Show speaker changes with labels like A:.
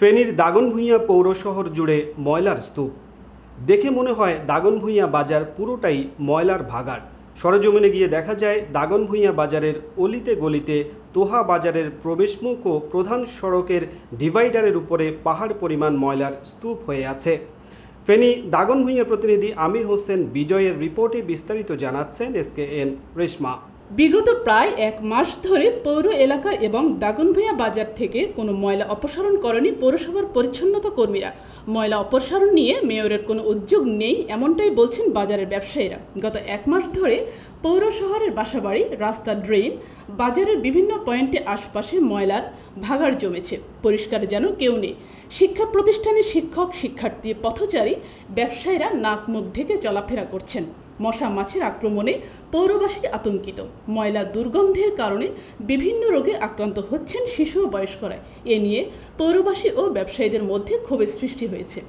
A: ফেনীর দাগনভূঞা পৌর শহর জুড়ে ময়লার স্তূপ। দেখে মনে হয় দাগনভূঞা বাজার পুরোটাই ময়লার ভাগাড়। সরজমিনে গিয়ে দেখা যায়, দাগনভূঞা বাজারের অলিতে গলিতে তোহা বাজারের প্রবেশমুখ ও প্রধান সড়কের ডিভাইডারের উপরে পাহাড় পরিমাণ ময়লার স্তূপ হয়ে আছে। ফেনী দাগনভূঞা প্রতিনিধি আমির হোসেন বিজয়ের রিপোর্টে বিস্তারিত জানাচ্ছেন এসকে এন রেশমা।
B: বিগত প্রায় এক মাস ধরে পৌর এলাকা এবং দাগনভূঞা বাজার থেকে কোনো ময়লা অপসারণ করেনি পৌরসভার পরিচ্ছন্নতা কর্মীরা। ময়লা অপসারণ নিয়ে মেয়রের কোনো উদ্যোগ নেই এমনটাই বলছেন বাজারের ব্যবসায়ীরা। গত এক মাস ধরে পৌর শহরের বাসাবাড়ি, রাস্তা ড্রেন, বাজারের বিভিন্ন পয়েন্টে আশপাশে ময়লার ভাগাড় জমেছে। পরিষ্কার যেন কেউ নেই। শিক্ষা প্রতিষ্ঠানের শিক্ষক, শিক্ষার্থী, পথচারী, ব্যবসায়ীরা নাক মুখ ঢেকে চলাফেরা করছেন। মশা মাছের আক্রমণে পৌরবাসী আতঙ্কিত। ময়লা দুর্গন্ধের কারণে বিভিন্ন রোগে আক্রান্ত হচ্ছেন শিশু ও বয়স্করা। এ নিয়ে পৌরবাসী ও ব্যবসায়ীদের মধ্যে ক্ষোভের সৃষ্টি হয়েছে।